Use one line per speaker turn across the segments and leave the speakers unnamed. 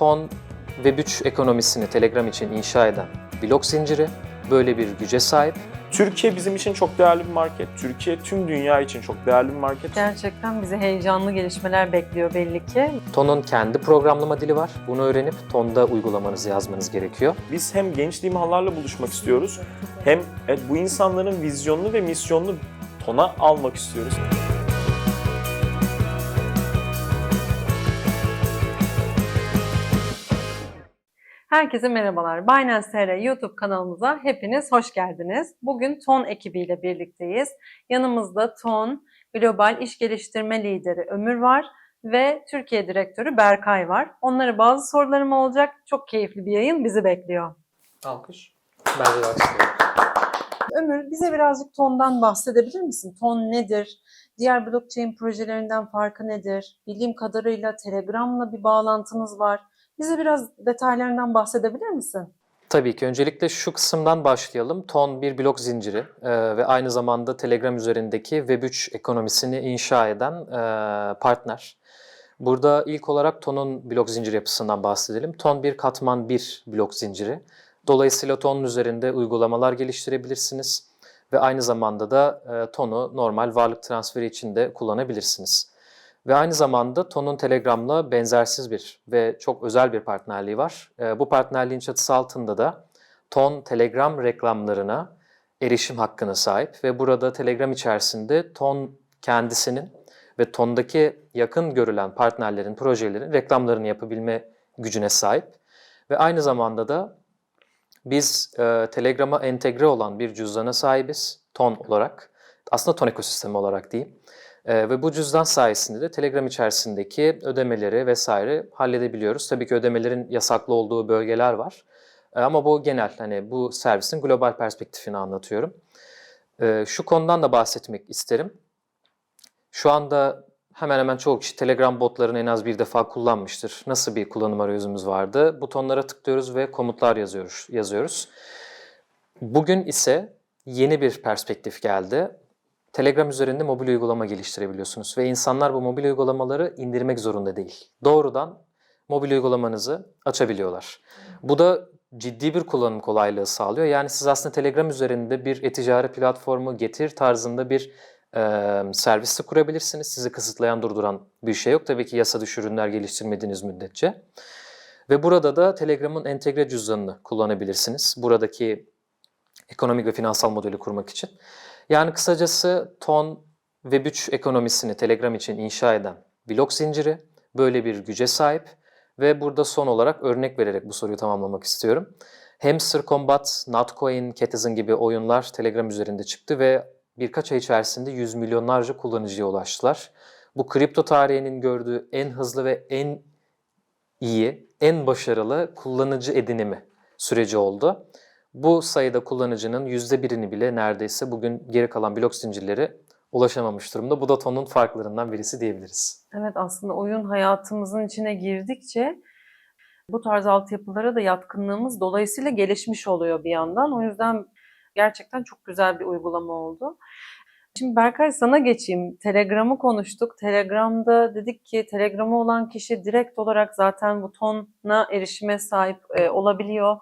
Ton Web3 ekonomisini Telegram için inşa eden blok zinciri böyle bir güce sahip.
Türkiye bizim için çok değerli bir market. Türkiye tüm dünya için çok değerli bir market.
Gerçekten bizi heyecanlı gelişmeler bekliyor belli ki.
Ton'un kendi programlama dili var. Bunu öğrenip Ton'da uygulamanızı yazmanız gerekiyor.
Biz hem genç limanlarla buluşmak istiyoruz hem evet, bu insanların vizyonunu ve misyonunu tona almak istiyoruz.
Herkese merhabalar. Binance TR YouTube kanalımıza hepiniz hoş geldiniz. Bugün TON ekibiyle birlikteyiz. Yanımızda TON Global İş Geliştirme Lideri Ömür var ve Türkiye Direktörü Berkay var. Onlara bazı sorularım olacak. Çok keyifli bir yayın bizi bekliyor.
Alkış. Bence başlayalım.
Ömür bize birazcık TON'dan bahsedebilir misin? TON nedir? Diğer blockchain projelerinden farkı nedir? Bildiğim kadarıyla Telegram'la bir bağlantınız var. Bize biraz detaylarından bahsedebilir misin?
Tabii ki. Öncelikle şu kısımdan başlayalım. Ton bir blok zinciri e, ve aynı zamanda Telegram üzerindeki Web3 ekonomisini inşa eden e, partner. Burada ilk olarak Ton'un blok zincir yapısından bahsedelim. Ton bir katman bir blok zinciri. Dolayısıyla Ton'un üzerinde uygulamalar geliştirebilirsiniz ve aynı zamanda da e, Ton'u normal varlık transferi için de kullanabilirsiniz. Ve aynı zamanda Ton'un Telegram'la benzersiz bir ve çok özel bir partnerliği var. E, bu partnerliğin çatısı altında da Ton Telegram reklamlarına erişim hakkına sahip ve burada Telegram içerisinde Ton kendisinin ve Ton'daki yakın görülen partnerlerin, projelerin reklamlarını yapabilme gücüne sahip. Ve aynı zamanda da biz e, Telegram'a entegre olan bir cüzdana sahibiz Ton olarak. Aslında Ton ekosistemi olarak diyeyim. E, ve bu cüzdan sayesinde de Telegram içerisindeki ödemeleri vesaire halledebiliyoruz. Tabii ki ödemelerin yasaklı olduğu bölgeler var. E, ama bu genel, hani bu servisin global perspektifini anlatıyorum. E, şu konudan da bahsetmek isterim. Şu anda hemen hemen çoğu kişi Telegram botlarını en az bir defa kullanmıştır. Nasıl bir kullanım arayüzümüz vardı? Butonlara tıklıyoruz ve komutlar yazıyoruz. yazıyoruz. Bugün ise yeni bir perspektif geldi. Telegram üzerinde mobil uygulama geliştirebiliyorsunuz ve insanlar bu mobil uygulamaları indirmek zorunda değil. Doğrudan mobil uygulamanızı açabiliyorlar. Bu da ciddi bir kullanım kolaylığı sağlıyor. Yani siz aslında Telegram üzerinde bir e-ticaret platformu getir tarzında bir e, servis de kurabilirsiniz. Sizi kısıtlayan, durduran bir şey yok. Tabii ki yasa dışı ürünler geliştirmediğiniz müddetçe. Ve burada da Telegram'ın entegre cüzdanını kullanabilirsiniz. Buradaki ekonomik ve finansal modeli kurmak için. Yani kısacası Ton Web3 ekonomisini Telegram için inşa eden blok zinciri böyle bir güce sahip ve burada son olarak örnek vererek bu soruyu tamamlamak istiyorum. Hamster Combat, Notcoin, Catizen gibi oyunlar Telegram üzerinde çıktı ve birkaç ay içerisinde yüz milyonlarca kullanıcıya ulaştılar. Bu kripto tarihinin gördüğü en hızlı ve en iyi, en başarılı kullanıcı edinimi süreci oldu. Bu sayıda kullanıcının yüzde birini bile neredeyse bugün geri kalan blok zincirleri ulaşamamış durumda. Bu da tonun farklarından birisi diyebiliriz.
Evet aslında oyun hayatımızın içine girdikçe bu tarz altyapılara da yatkınlığımız dolayısıyla gelişmiş oluyor bir yandan. O yüzden gerçekten çok güzel bir uygulama oldu. Şimdi Berkay sana geçeyim. Telegram'ı konuştuk. Telegram'da dedik ki Telegram'ı olan kişi direkt olarak zaten bu tona erişime sahip e, olabiliyor.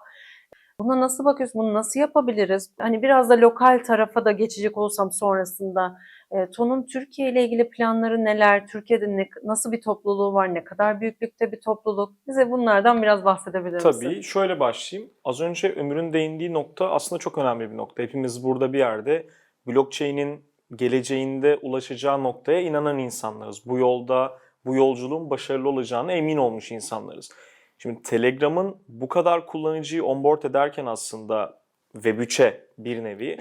Buna nasıl bakıyorsun? Bunu nasıl yapabiliriz? Hani biraz da lokal tarafa da geçecek olsam sonrasında e, TON'un Türkiye ile ilgili planları neler? Türkiye'de ne, nasıl bir topluluğu var? Ne kadar büyüklükte bir topluluk? Bize bunlardan biraz bahsedebilir misin?
Tabii şöyle başlayayım. Az önce Ömür'ün değindiği nokta aslında çok önemli bir nokta. Hepimiz burada bir yerde blockchain'in geleceğinde ulaşacağı noktaya inanan insanlarız. Bu yolda, bu yolculuğun başarılı olacağına emin olmuş insanlarız. Şimdi Telegram'ın bu kadar kullanıcıyı onboard ederken aslında Web3'e bir nevi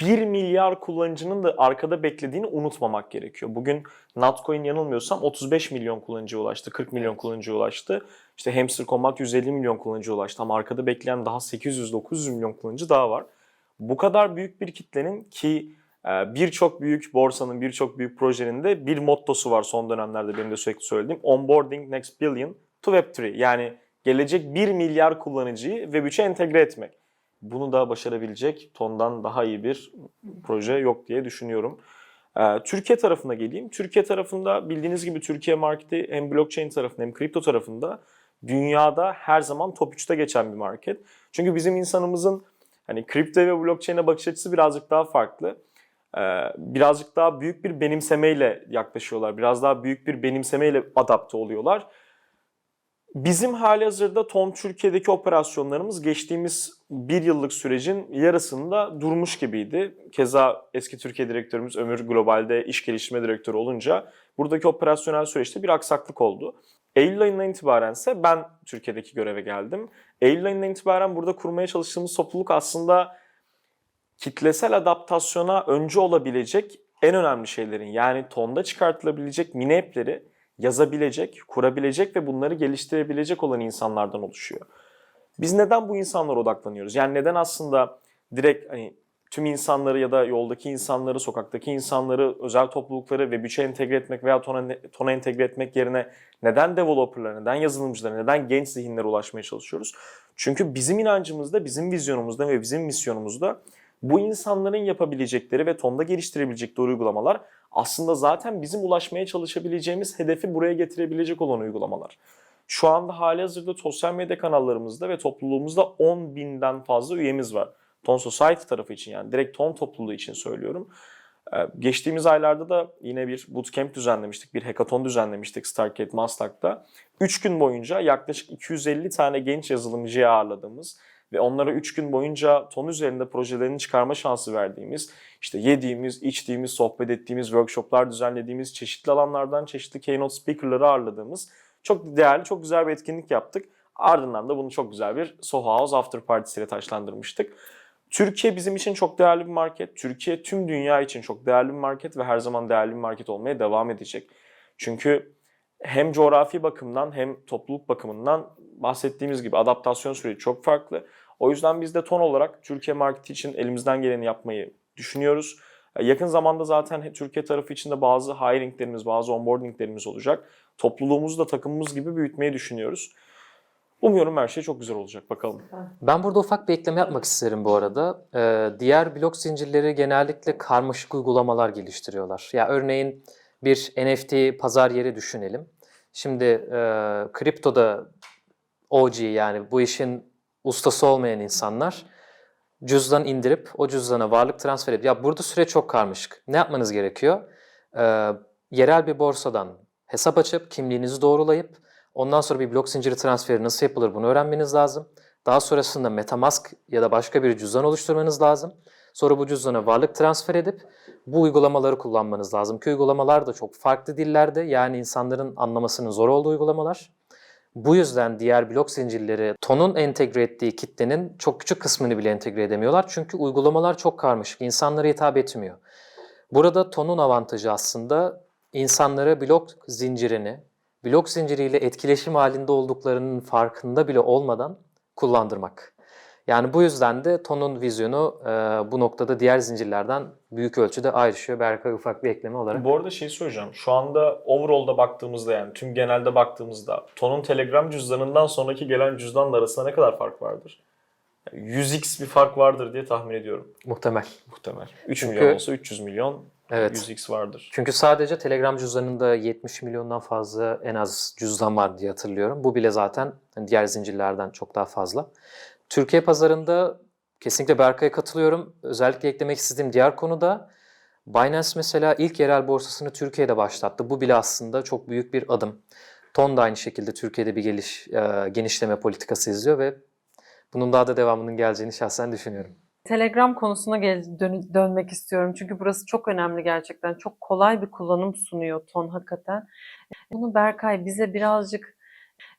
1 milyar kullanıcının da arkada beklediğini unutmamak gerekiyor. Bugün Notcoin yanılmıyorsam 35 milyon kullanıcıya ulaştı, 40 milyon kullanıcıya ulaştı. İşte Hamster Combat 150 milyon kullanıcıya ulaştı ama arkada bekleyen daha 800-900 milyon kullanıcı daha var. Bu kadar büyük bir kitlenin ki birçok büyük borsanın, birçok büyük projenin de bir mottosu var son dönemlerde benim de sürekli söylediğim. Onboarding next billion to Web3. Yani gelecek 1 milyar kullanıcıyı Web3'e entegre etmek. Bunu da başarabilecek tondan daha iyi bir proje yok diye düşünüyorum. Ee, Türkiye tarafına geleyim. Türkiye tarafında bildiğiniz gibi Türkiye marketi hem blockchain tarafında hem kripto tarafında dünyada her zaman top 3'te geçen bir market. Çünkü bizim insanımızın hani kripto ve blockchain'e bakış açısı birazcık daha farklı. Ee, birazcık daha büyük bir benimsemeyle yaklaşıyorlar. Biraz daha büyük bir benimsemeyle adapte oluyorlar. Bizim hali hazırda TON Türkiye'deki operasyonlarımız geçtiğimiz bir yıllık sürecin yarısında durmuş gibiydi. Keza eski Türkiye direktörümüz Ömür Global'de iş geliştirme direktörü olunca buradaki operasyonel süreçte bir aksaklık oldu. Eylül ayından itibaren ise ben Türkiye'deki göreve geldim. Eylül ayından itibaren burada kurmaya çalıştığımız topluluk aslında kitlesel adaptasyona öncü olabilecek en önemli şeylerin yani tonda çıkartılabilecek mini app'leri yazabilecek, kurabilecek ve bunları geliştirebilecek olan insanlardan oluşuyor. Biz neden bu insanlara odaklanıyoruz? Yani neden aslında direkt hani tüm insanları ya da yoldaki insanları, sokaktaki insanları, özel toplulukları ve Web3'e entegre etmek veya tona, tona entegre etmek yerine neden developerlara, neden yazılımcılara, neden genç zihinlere ulaşmaya çalışıyoruz? Çünkü bizim inancımızda, bizim vizyonumuzda ve bizim misyonumuzda bu insanların yapabilecekleri ve tonda geliştirebilecekleri uygulamalar aslında zaten bizim ulaşmaya çalışabileceğimiz hedefi buraya getirebilecek olan uygulamalar. Şu anda hali hazırda sosyal medya kanallarımızda ve topluluğumuzda 10 binden fazla üyemiz var. Ton Society tarafı için yani direkt ton topluluğu için söylüyorum. Ee, Geçtiğimiz aylarda da yine bir bootcamp düzenlemiştik, bir hackathon düzenlemiştik Stargate Maslak'ta. 3 gün boyunca yaklaşık 250 tane genç yazılımcıyı ağırladığımız ve onlara 3 gün boyunca ton üzerinde projelerini çıkarma şansı verdiğimiz, işte yediğimiz, içtiğimiz, sohbet ettiğimiz, workshoplar düzenlediğimiz, çeşitli alanlardan çeşitli keynote speakerları ağırladığımız çok değerli, çok güzel bir etkinlik yaptık. Ardından da bunu çok güzel bir Soho House After Partisiyle taşlandırmıştık. Türkiye bizim için çok değerli bir market. Türkiye tüm dünya için çok değerli bir market ve her zaman değerli bir market olmaya devam edecek. Çünkü hem coğrafi bakımdan hem topluluk bakımından bahsettiğimiz gibi adaptasyon süreci çok farklı. O yüzden biz de ton olarak Türkiye marketi için elimizden geleni yapmayı düşünüyoruz. Yakın zamanda zaten Türkiye tarafı için de bazı hiringlerimiz, bazı onboardinglerimiz olacak. Topluluğumuzu da takımımız gibi büyütmeyi düşünüyoruz. Umuyorum her şey çok güzel olacak bakalım.
Ben burada ufak bir ekleme yapmak isterim bu arada. Ee, diğer blok zincirleri genellikle karmaşık uygulamalar geliştiriyorlar. Ya örneğin bir NFT pazar yeri düşünelim. Şimdi e, kriptoda OG yani bu işin ustası olmayan insanlar cüzdan indirip o cüzdana varlık transfer edip ya burada süreç çok karmaşık. Ne yapmanız gerekiyor? Ee, yerel bir borsadan hesap açıp kimliğinizi doğrulayıp ondan sonra bir blok zinciri transferi nasıl yapılır bunu öğrenmeniz lazım. Daha sonrasında MetaMask ya da başka bir cüzdan oluşturmanız lazım. Sonra bu cüzdana varlık transfer edip bu uygulamaları kullanmanız lazım. Ki uygulamalar da çok farklı dillerde yani insanların anlamasının zor olduğu uygulamalar. Bu yüzden diğer blok zincirleri tonun entegre ettiği kitlenin çok küçük kısmını bile entegre edemiyorlar. Çünkü uygulamalar çok karmaşık, insanlara hitap etmiyor. Burada tonun avantajı aslında insanlara blok zincirini, blok zinciriyle etkileşim halinde olduklarının farkında bile olmadan kullandırmak. Yani bu yüzden de tonun vizyonu e, bu noktada diğer zincirlerden büyük ölçüde ayrışıyor. Berkay ufak bir ekleme olarak.
Bu arada şey söyleyeceğim. Şu anda overall'da baktığımızda yani tüm genelde baktığımızda Ton'un Telegram cüzdanından sonraki gelen cüzdanla arasında ne kadar fark vardır? Yani 100x bir fark vardır diye tahmin ediyorum.
Muhtemel.
Muhtemel. 3
Çünkü-
milyon olsa 300 milyon
Evet.
100x vardır.
Çünkü sadece Telegram cüzdanında 70 milyondan fazla en az cüzdan var diye hatırlıyorum. Bu bile zaten diğer zincirlerden çok daha fazla. Türkiye pazarında kesinlikle Berkay'a katılıyorum. Özellikle eklemek istediğim diğer konu da Binance mesela ilk yerel borsasını Türkiye'de başlattı. Bu bile aslında çok büyük bir adım. Ton da aynı şekilde Türkiye'de bir geliş, e, genişleme politikası izliyor ve bunun daha da devamının geleceğini şahsen düşünüyorum.
Telegram konusuna gel, dön- dönmek istiyorum. Çünkü burası çok önemli gerçekten. Çok kolay bir kullanım sunuyor Ton hakikaten. Bunu Berkay bize birazcık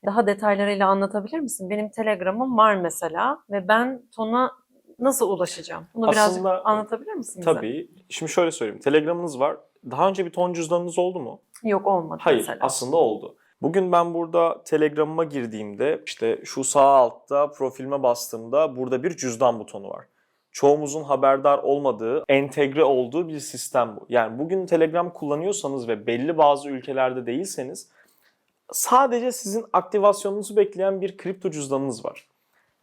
daha detaylarıyla anlatabilir misin? Benim Telegram'ım var mesela ve ben Ton'a nasıl ulaşacağım? Bunu birazcık
Aslında-
anlatabilir misin bize?
Tabii. Şimdi şöyle söyleyeyim. Telegram'ınız var. Daha önce bir ton cüzdanınız oldu mu?
Yok olmadı
Hayır,
mesela.
aslında oldu. Bugün ben burada Telegram'ıma girdiğimde işte şu sağ altta profilime bastığımda burada bir cüzdan butonu var. Çoğumuzun haberdar olmadığı, entegre olduğu bir sistem bu. Yani bugün Telegram kullanıyorsanız ve belli bazı ülkelerde değilseniz sadece sizin aktivasyonunuzu bekleyen bir kripto cüzdanınız var.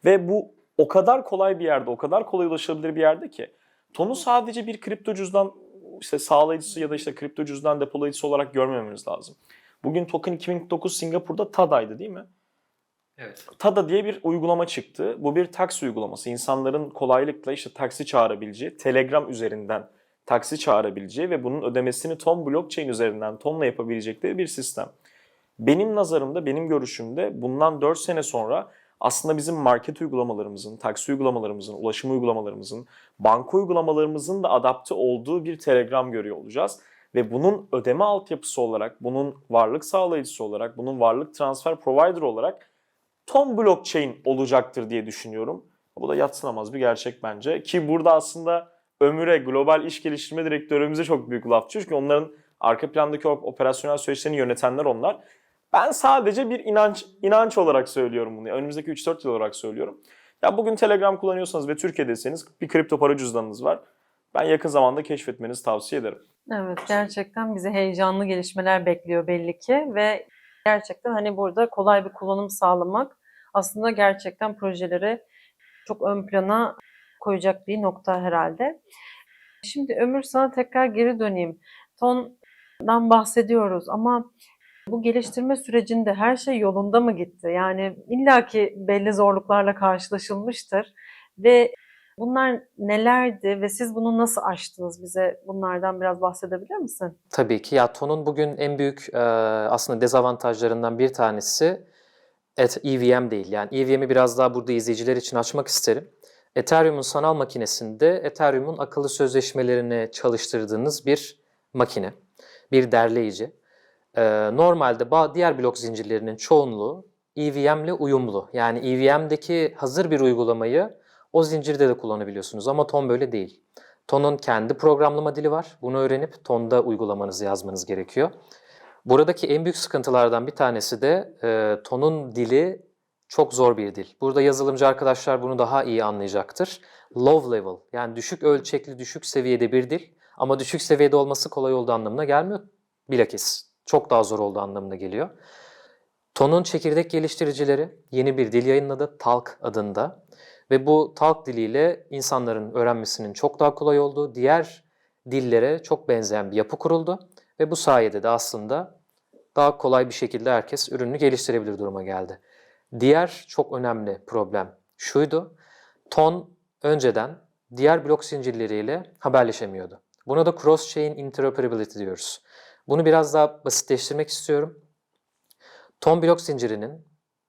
Ve bu o kadar kolay bir yerde, o kadar kolay ulaşılabilir bir yerde ki Tonu sadece bir kripto cüzdan işte sağlayıcısı ya da işte kripto cüzdan depolayıcısı olarak görmememiz lazım. Bugün Token 2009 Singapur'da TADA'ydı değil mi?
Evet.
Tada diye bir uygulama çıktı. Bu bir taksi uygulaması. İnsanların kolaylıkla işte taksi çağırabileceği, Telegram üzerinden taksi çağırabileceği ve bunun ödemesini Ton blockchain üzerinden Ton'la yapabilecekleri bir sistem. Benim nazarımda, benim görüşümde bundan 4 sene sonra aslında bizim market uygulamalarımızın, taksi uygulamalarımızın, ulaşım uygulamalarımızın, banka uygulamalarımızın da adapte olduğu bir Telegram görüyor olacağız. Ve bunun ödeme altyapısı olarak, bunun varlık sağlayıcısı olarak, bunun varlık transfer provider olarak Tom blockchain olacaktır diye düşünüyorum. Bu da yatsınamaz bir gerçek bence. Ki burada aslında Ömür'e, Global İş Geliştirme Direktörümüze çok büyük laf. Çünkü onların arka plandaki operasyonel süreçlerini yönetenler onlar. Ben sadece bir inanç inanç olarak söylüyorum bunu. Önümüzdeki 3-4 yıl olarak söylüyorum. Ya bugün Telegram kullanıyorsanız ve Türkiye'deyseniz bir kripto para cüzdanınız var. Ben yakın zamanda keşfetmenizi tavsiye ederim.
Evet gerçekten bizi heyecanlı gelişmeler bekliyor belli ki ve gerçekten hani burada kolay bir kullanım sağlamak aslında gerçekten projeleri çok ön plana koyacak bir nokta herhalde. Şimdi Ömür sana tekrar geri döneyim. Ton'dan bahsediyoruz ama bu geliştirme sürecinde her şey yolunda mı gitti? Yani illaki belli zorluklarla karşılaşılmıştır ve Bunlar nelerdi ve siz bunu nasıl aştınız? Bize bunlardan biraz bahsedebilir misin?
Tabii ki. Ya Ton'un bugün en büyük aslında dezavantajlarından bir tanesi et, EVM değil. Yani EVM'i biraz daha burada izleyiciler için açmak isterim. Ethereum'un sanal makinesinde Ethereum'un akıllı sözleşmelerini çalıştırdığınız bir makine, bir derleyici. E, normalde diğer blok zincirlerinin çoğunluğu EVM ile uyumlu. Yani EVM'deki hazır bir uygulamayı o zincirde de kullanabiliyorsunuz ama Ton böyle değil. Ton'un kendi programlama dili var. Bunu öğrenip Ton'da uygulamanızı yazmanız gerekiyor. Buradaki en büyük sıkıntılardan bir tanesi de e, Ton'un dili çok zor bir dil. Burada yazılımcı arkadaşlar bunu daha iyi anlayacaktır. Low level yani düşük ölçekli, düşük seviyede bir dil ama düşük seviyede olması kolay olduğu anlamına gelmiyor. Bilakis çok daha zor olduğu anlamına geliyor. Ton'un çekirdek geliştiricileri yeni bir dil yayınladı, Talk adında. Ve bu Talk diliyle insanların öğrenmesinin çok daha kolay olduğu, diğer dillere çok benzeyen bir yapı kuruldu. Ve bu sayede de aslında daha kolay bir şekilde herkes ürününü geliştirebilir duruma geldi. Diğer çok önemli problem şuydu. Ton önceden diğer blok zincirleriyle haberleşemiyordu. Buna da cross-chain interoperability diyoruz. Bunu biraz daha basitleştirmek istiyorum. Ton blok zincirinin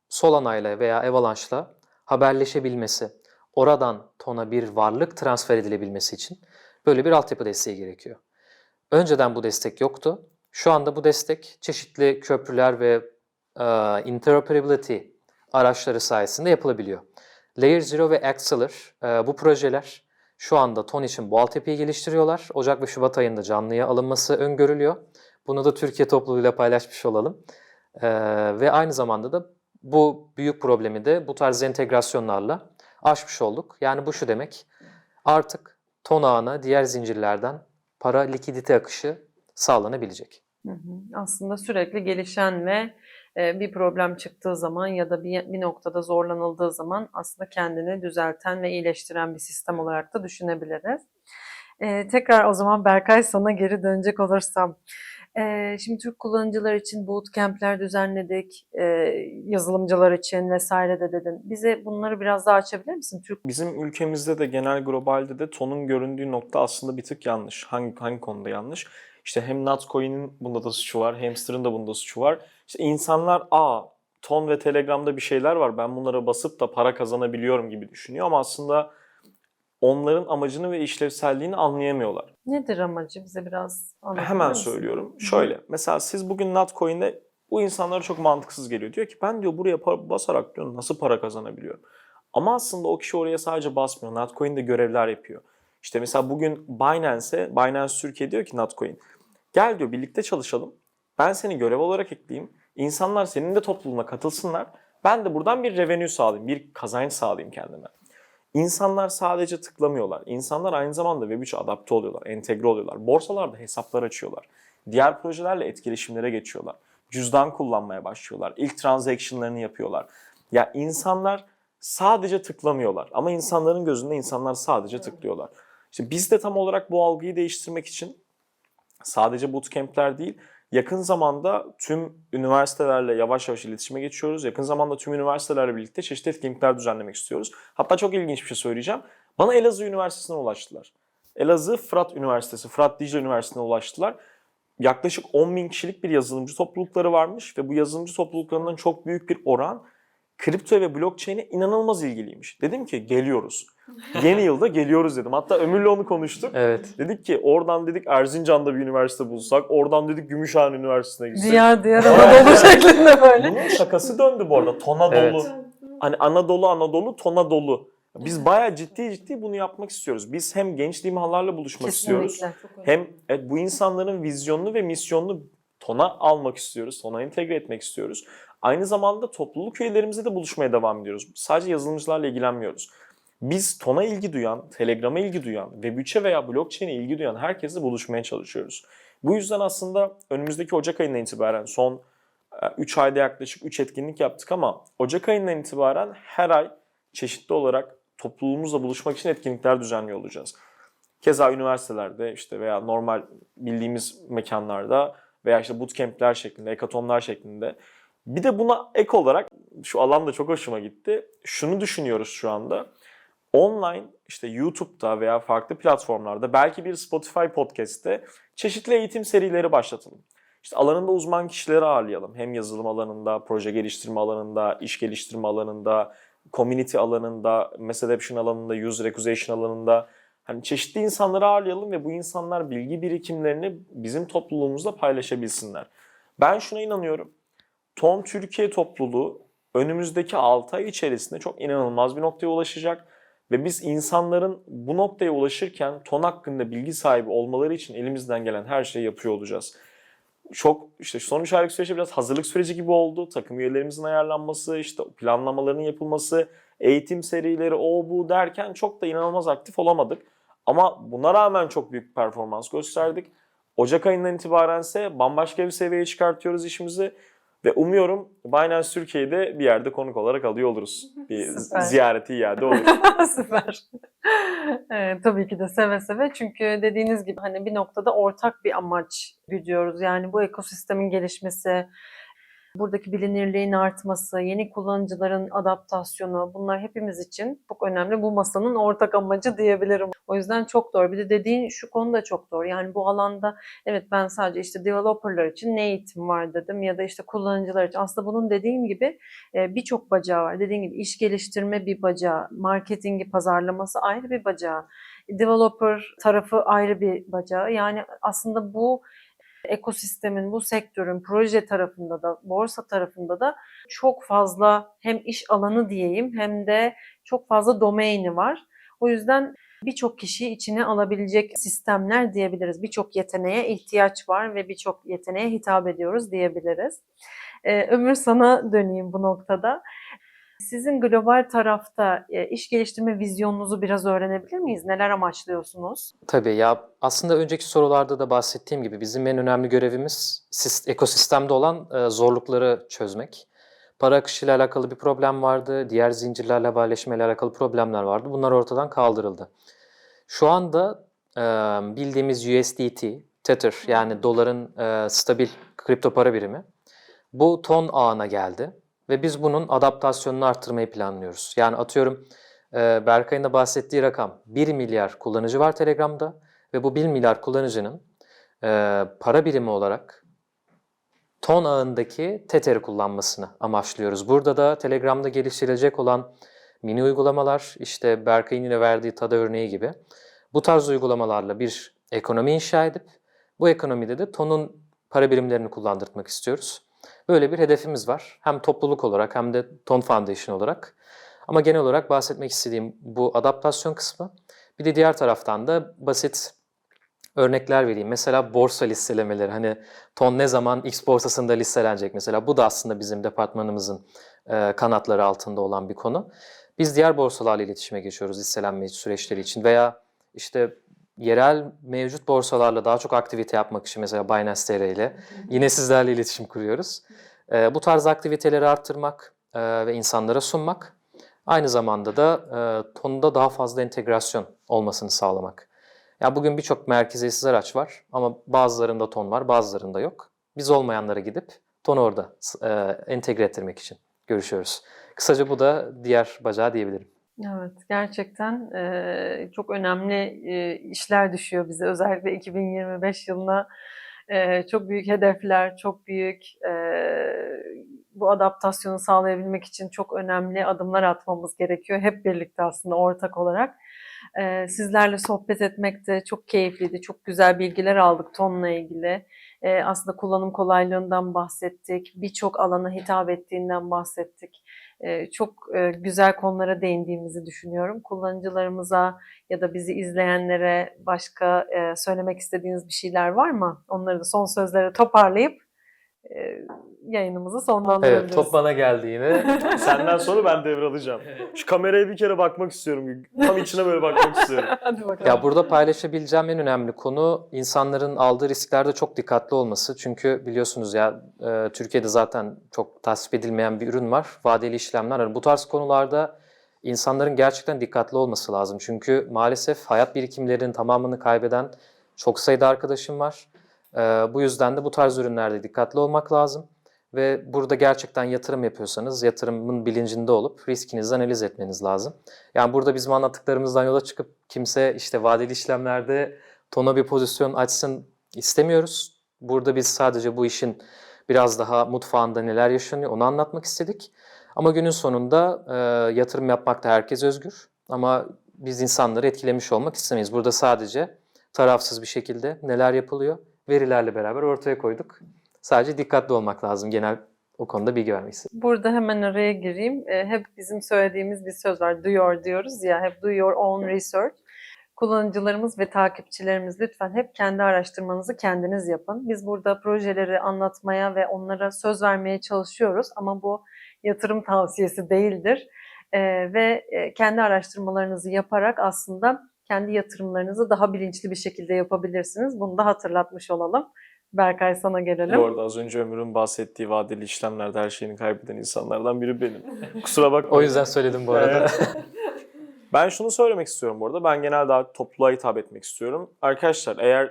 Solana ile veya Avalanche'la haberleşebilmesi, oradan tona bir varlık transfer edilebilmesi için böyle bir altyapı desteği gerekiyor. Önceden bu destek yoktu. Şu anda bu destek çeşitli köprüler ve e, interoperability araçları sayesinde yapılabiliyor. Layer Zero ve Acceler e, bu projeler şu anda ton için bu altyapıyı geliştiriyorlar. Ocak ve Şubat ayında canlıya alınması öngörülüyor. Bunu da Türkiye topluluğuyla paylaşmış olalım. E, ve aynı zamanda da bu büyük problemi de bu tarz entegrasyonlarla aşmış olduk. Yani bu şu demek, artık ton ağına diğer zincirlerden para likidite akışı sağlanabilecek.
Aslında sürekli gelişen ve e, bir problem çıktığı zaman ya da bir, bir noktada zorlanıldığı zaman aslında kendini düzelten ve iyileştiren bir sistem olarak da düşünebiliriz. E, tekrar o zaman Berkay sana geri dönecek olursam. Şimdi Türk kullanıcılar için bootcamp'ler düzenledik, yazılımcılar için vesaire de dedin. Bize bunları biraz daha açabilir misin? Türk
Bizim ülkemizde de genel globalde de tonun göründüğü nokta aslında bir tık yanlış. Hangi hangi konuda yanlış? İşte hem Notcoin'in bunda da suçu var, Hamster'ın da bunda suçu var. İşte insanlar aa ton ve Telegram'da bir şeyler var ben bunlara basıp da para kazanabiliyorum gibi düşünüyor ama aslında onların amacını ve işlevselliğini anlayamıyorlar.
nedir amacı? Bize biraz anlatır
Hemen söylüyorum. Şöyle mesela siz bugün Notcoin'de bu insanlara çok mantıksız geliyor. Diyor ki ben diyor buraya para basarak diyor nasıl para kazanabiliyorum? Ama aslında o kişi oraya sadece basmıyor. Notcoin'de görevler yapıyor. İşte mesela bugün Binance'e, Binance Türkiye diyor ki Notcoin gel diyor birlikte çalışalım. Ben seni görev olarak ekleyeyim. İnsanlar senin de topluluğuna katılsınlar. Ben de buradan bir revenue sağlayayım, bir kazanç sağlayayım kendime. İnsanlar sadece tıklamıyorlar. İnsanlar aynı zamanda Web3'e adapte oluyorlar, entegre oluyorlar. Borsalarda hesaplar açıyorlar. Diğer projelerle etkileşimlere geçiyorlar. Cüzdan kullanmaya başlıyorlar. İlk transaction'larını yapıyorlar. Ya insanlar sadece tıklamıyorlar. Ama insanların gözünde insanlar sadece tıklıyorlar. İşte biz de tam olarak bu algıyı değiştirmek için sadece bootcamp'ler değil, Yakın zamanda tüm üniversitelerle yavaş yavaş iletişime geçiyoruz. Yakın zamanda tüm üniversitelerle birlikte çeşitli etkinlikler düzenlemek istiyoruz. Hatta çok ilginç bir şey söyleyeceğim. Bana Elazığ Üniversitesi'ne ulaştılar. Elazığ Fırat Üniversitesi, Fırat Dicle Üniversitesi'ne ulaştılar. Yaklaşık 10 bin kişilik bir yazılımcı toplulukları varmış ve bu yazılımcı topluluklarından çok büyük bir oran kripto ve blockchain'e inanılmaz ilgiliymiş. Dedim ki geliyoruz. Yeni yılda geliyoruz dedim. Hatta Ömür'le onu konuştuk.
Evet.
Dedik ki oradan dedik Erzincan'da bir üniversite bulsak, oradan dedik Gümüşhane Üniversitesi'ne gitsek.
Diğer diğer Anadolu şeklinde böyle.
Bunun şakası döndü bu arada. Tona
Evet.
dolu. Hani Anadolu Anadolu, tona dolu. Biz bayağı ciddi ciddi bunu yapmak istiyoruz. Biz hem genç limanlarla buluşmak istiyoruz.
Kesinlikle. Çok önemli.
Hem evet, bu insanların vizyonunu ve misyonunu tona almak istiyoruz. Tona entegre etmek istiyoruz. Aynı zamanda topluluk üyelerimizle de buluşmaya devam ediyoruz. Sadece yazılımcılarla ilgilenmiyoruz. Biz tona ilgi duyan, Telegram'a ilgi duyan, Web3'e veya blockchain'e ilgi duyan herkesle buluşmaya çalışıyoruz. Bu yüzden aslında önümüzdeki Ocak ayından itibaren son 3 ayda yaklaşık 3 etkinlik yaptık ama Ocak ayından itibaren her ay çeşitli olarak topluluğumuzla buluşmak için etkinlikler düzenliyor olacağız. Keza üniversitelerde işte veya normal bildiğimiz mekanlarda veya işte bootcamp'ler şeklinde, ekatomlar şeklinde. Bir de buna ek olarak şu alan da çok hoşuma gitti. Şunu düşünüyoruz şu anda. Online işte YouTube'da veya farklı platformlarda belki bir Spotify podcast'te çeşitli eğitim serileri başlatalım. İşte alanında uzman kişileri ağırlayalım. Hem yazılım alanında, proje geliştirme alanında, iş geliştirme alanında, community alanında, method adaption alanında, user acquisition alanında hani çeşitli insanları ağırlayalım ve bu insanlar bilgi birikimlerini bizim topluluğumuzla paylaşabilsinler. Ben şuna inanıyorum. Tom Türkiye topluluğu önümüzdeki 6 ay içerisinde çok inanılmaz bir noktaya ulaşacak ve biz insanların bu noktaya ulaşırken ton hakkında bilgi sahibi olmaları için elimizden gelen her şeyi yapıyor olacağız. Çok işte son 3 aylık süreçte biraz hazırlık süreci gibi oldu. Takım üyelerimizin ayarlanması, işte planlamaların yapılması, eğitim serileri o bu derken çok da inanılmaz aktif olamadık. Ama buna rağmen çok büyük performans gösterdik. Ocak ayından itibaren ise bambaşka bir seviyeye çıkartıyoruz işimizi. Ve umuyorum Binance Türkiye'de bir yerde konuk olarak alıyor oluruz. Bir
Süper.
ziyareti iade olur.
Süper. Evet, tabii ki de seve seve. Çünkü dediğiniz gibi hani bir noktada ortak bir amaç güdüyoruz. Yani bu ekosistemin gelişmesi, buradaki bilinirliğin artması, yeni kullanıcıların adaptasyonu bunlar hepimiz için çok önemli. Bu masanın ortak amacı diyebilirim. O yüzden çok doğru. Bir de dediğin şu konu da çok doğru. Yani bu alanda evet ben sadece işte developerlar için ne eğitim var dedim ya da işte kullanıcılar için. Aslında bunun dediğim gibi e, birçok bacağı var. Dediğim gibi iş geliştirme bir bacağı, marketingi, pazarlaması ayrı bir bacağı, developer tarafı ayrı bir bacağı. Yani aslında bu ekosistemin, bu sektörün proje tarafında da, borsa tarafında da çok fazla hem iş alanı diyeyim hem de çok fazla domaini var. O yüzden birçok kişiyi içine alabilecek sistemler diyebiliriz. Birçok yeteneğe ihtiyaç var ve birçok yeteneğe hitap ediyoruz diyebiliriz. Ee, Ömür sana döneyim bu noktada. Sizin global tarafta e, iş geliştirme vizyonunuzu biraz öğrenebilir miyiz? Neler amaçlıyorsunuz?
Tabii ya aslında önceki sorularda da bahsettiğim gibi bizim en önemli görevimiz sis- ekosistemde olan e, zorlukları çözmek. Para akışıyla alakalı bir problem vardı, diğer zincirlerle haberleşmeyle alakalı problemler vardı. Bunlar ortadan kaldırıldı. Şu anda e, bildiğimiz USDT, Tether yani doların stabil kripto para birimi bu ton ağına geldi ve biz bunun adaptasyonunu arttırmayı planlıyoruz. Yani atıyorum e, Berkay'ın da bahsettiği rakam 1 milyar kullanıcı var Telegram'da ve bu 1 milyar kullanıcının e, para birimi olarak ton ağındaki Tether'i kullanmasını amaçlıyoruz. Burada da Telegram'da geliştirilecek olan mini uygulamalar, işte Berkay'ın yine verdiği TADA örneği gibi bu tarz uygulamalarla bir ekonomi inşa edip bu ekonomide de tonun para birimlerini kullandırmak istiyoruz. Böyle bir hedefimiz var. Hem topluluk olarak hem de Ton Foundation olarak. Ama genel olarak bahsetmek istediğim bu adaptasyon kısmı. Bir de diğer taraftan da basit örnekler vereyim. Mesela borsa listelemeleri. Hani ton ne zaman X borsasında listelenecek mesela. Bu da aslında bizim departmanımızın e, kanatları altında olan bir konu. Biz diğer borsalarla iletişime geçiyoruz listelenme süreçleri için veya işte yerel mevcut borsalarla daha çok aktivite yapmak için mesela Binance TR ile yine sizlerle iletişim kuruyoruz. E, bu tarz aktiviteleri arttırmak e, ve insanlara sunmak aynı zamanda da e, tonda daha fazla entegrasyon olmasını sağlamak. Ya bugün birçok merkeziyetsiz araç var ama bazılarında ton var, bazılarında yok. Biz olmayanlara gidip tonu orada e, entegre ettirmek için görüşüyoruz. Kısaca bu da diğer bacağı diyebilirim.
Evet, gerçekten eee, çok önemli eee, işler düşüyor bize. Özellikle 2025 yılına eee, çok büyük hedefler, çok büyük eee, bu adaptasyonu sağlayabilmek için çok önemli adımlar atmamız gerekiyor. Hep birlikte aslında ortak olarak. Eee, sizlerle sohbet etmek de çok keyifliydi. Çok güzel bilgiler aldık tonla ilgili. Eee, aslında kullanım kolaylığından bahsettik. Birçok alana hitap ettiğinden bahsettik. Eee, çok eee, güzel konulara değindiğimizi düşünüyorum. Kullanıcılarımıza ya da bizi izleyenlere başka eee, söylemek istediğiniz bir şeyler var mı? Onları da son sözlere toparlayıp yayınımızı sonlandırabiliriz.
Evet, top bana geldi yine.
Senden sonra ben devralacağım. Şu kameraya bir kere bakmak istiyorum. Tam içine böyle bakmak istiyorum.
Hadi bakalım.
Ya burada paylaşabileceğim en önemli konu insanların aldığı risklerde çok dikkatli olması. Çünkü biliyorsunuz ya e, Türkiye'de zaten çok tasvip edilmeyen bir ürün var. Vadeli işlemler. Yani bu tarz konularda insanların gerçekten dikkatli olması lazım. Çünkü maalesef hayat birikimlerinin tamamını kaybeden çok sayıda arkadaşım var. E, bu yüzden de bu tarz ürünlerde dikkatli olmak lazım. Ve burada gerçekten yatırım yapıyorsanız yatırımın bilincinde olup riskinizi analiz etmeniz lazım. Yani burada bizim anlattıklarımızdan yola çıkıp kimse işte vadeli işlemlerde tona bir pozisyon açsın istemiyoruz. Burada biz sadece bu işin biraz daha mutfağında neler yaşanıyor onu anlatmak istedik. Ama günün sonunda e, yatırım yapmakta herkes özgür. Ama biz insanları etkilemiş olmak istemeyiz. Burada sadece tarafsız bir şekilde neler yapılıyor verilerle beraber ortaya koyduk. Sadece dikkatli olmak lazım. Genel o konuda bilgi vermek istedim.
Burada hemen araya gireyim. Ee, hep bizim söylediğimiz bir söz var. Do your diyoruz ya. Hep do your own research. Kullanıcılarımız ve takipçilerimiz lütfen hep kendi araştırmanızı kendiniz yapın. Biz burada projeleri anlatmaya ve onlara söz vermeye çalışıyoruz ama bu yatırım tavsiyesi değildir. Ee, ve e, kendi araştırmalarınızı yaparak aslında kendi yatırımlarınızı daha bilinçli bir şekilde yapabilirsiniz. Bunu da hatırlatmış olalım. Berkay sana gelelim.
Bu arada az önce Ömür'ün bahsettiği vadeli işlemlerde her şeyini kaybeden insanlardan biri benim. Kusura bakma.
O yüzden söyledim bu arada.
Ben şunu söylemek istiyorum bu arada. Ben genel daha topluluğa hitap etmek istiyorum. Arkadaşlar eğer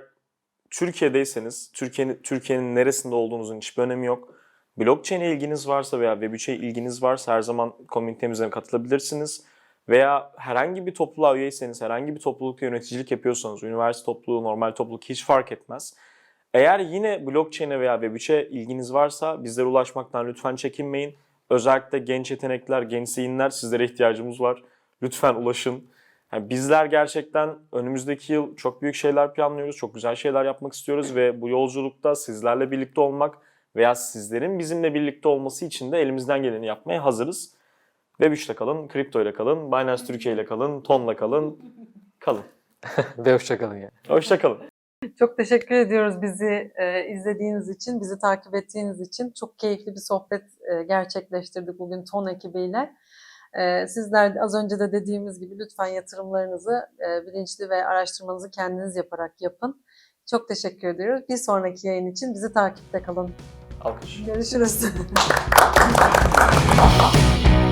Türkiye'deyseniz, Türkiye'nin Türkiye'nin neresinde olduğunuzun hiçbir önemi yok. Blockchain'e ilginiz varsa veya Web3'e ilginiz varsa her zaman komünitemize katılabilirsiniz. Veya herhangi bir topluluğa üyeyseniz, herhangi bir toplulukta yöneticilik yapıyorsanız, üniversite topluluğu, normal topluluk hiç fark etmez. Eğer yine blockchain'e veya Web3'e ilginiz varsa bizlere ulaşmaktan lütfen çekinmeyin. Özellikle genç yetenekler, genç zihinler sizlere ihtiyacımız var. Lütfen ulaşın. Yani bizler gerçekten önümüzdeki yıl çok büyük şeyler planlıyoruz, çok güzel şeyler yapmak istiyoruz ve bu yolculukta sizlerle birlikte olmak veya sizlerin bizimle birlikte olması için de elimizden geleni yapmaya hazırız. Web3'te kalın, kripto ile kalın, Binance Türkiye ile kalın, Ton'la kalın, kalın.
Ve hoşçakalın yani.
Hoşça kalın.
Çok teşekkür ediyoruz bizi e, izlediğiniz için, bizi takip ettiğiniz için. Çok keyifli bir sohbet e, gerçekleştirdik bugün TON ekibiyle. E, sizler de az önce de dediğimiz gibi lütfen yatırımlarınızı e, bilinçli ve araştırmanızı kendiniz yaparak yapın. Çok teşekkür ediyoruz. Bir sonraki yayın için bizi takipte kalın.
Alkış.
Görüşürüz.